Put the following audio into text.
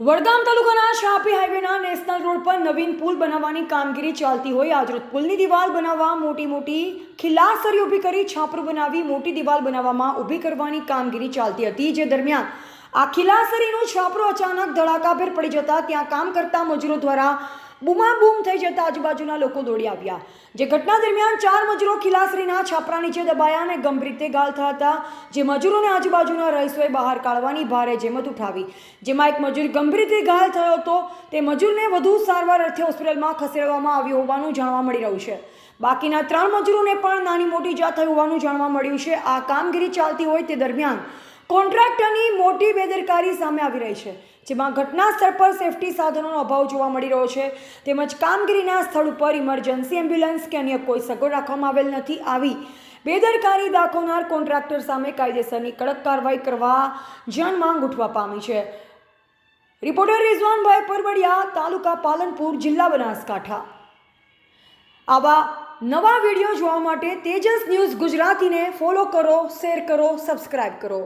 વડગામ તાલુકાના શાપી હાઈવેના national road પર નવીન પુલ બનાવવાની કામગીરી ચાલતી હોય. આજરોજ પુલની દિવાલ બનાવવા મોટી મોટી ખિલ્લાસરી ઊભી કરી છાપરું બનાવી મોટી દિવાલ બનાવવામાં ઊભી કરવાની કામગીરી ચાલતી હતી. જે દરમિયાન આ ખિલ્લાસરીનું છાપરું અચાનક ધડાકાભેર પડી જતા ત્યાં કામ કરતા મજૂરો દ્વારા બૂમાબૂમ થઈ જતા આજુબાજુના લોકો દોડી આવ્યા. જે ઘટના દરમિયાન ચાર મજૂરો ખિલાસરીના છાપરા નીચે દબાયા અને ગંભીર રીતે ગાલ થયા હતા. જે મજૂરોને આજુબાજુના રહીશોએ બહાર કાઢવાની ભારે જેમત ઉઠાવી. જેમાં એક મજૂર ગંભીર રીતે ઘાયલ થયો હતો. તે મજૂરને વધુ સારવાર અર્થે હોસ્પિટલમાં ખસેડવામાં આવ્યો હોવાનું જાણવા મળી રહ્યું છે. બાકીના ત્રણ મજૂરોને પણ નાની મોટી જાત થઈ હોવાનું જાણવા મળ્યું છે. આ કામગીરી ચાલતી હોય તે દરમિયાન કોન્ટ્રાક્ટરની મોટી બેદરકારી સામે આવી રહી છે, જેમાં ઘટના સ્થળ પર સેફટી સાધનોનો અભાવ જોવા મળી રહ્યો છે. તેમજ કામગીરીના સ્થળ ઉપર ઇમરજન્સી એમ્બ્યુલન્સ કે અન્ય કોઈ સગવડ રાખવામાં આવેલ નથી આવી. બેદરકારી દાખવનાર કોન્ટ્રાક્ટર સામે કાયદેસરની કડક કાર્યવાહી કરવા જનમાંગ ઉઠવા પામી છે. રિપોર્ટર રિઝવાનભાઈ પરબડિયા, તાલુકા પાલનપુર, જિલ્લા બનાસકાંઠા. આવા નવા વીડિયો જોવા માટે તેજસ ન્યૂઝ ગુજરાતીને ફોલો કરો, શેર કરો સબસ્ક્રાઈબ કરો.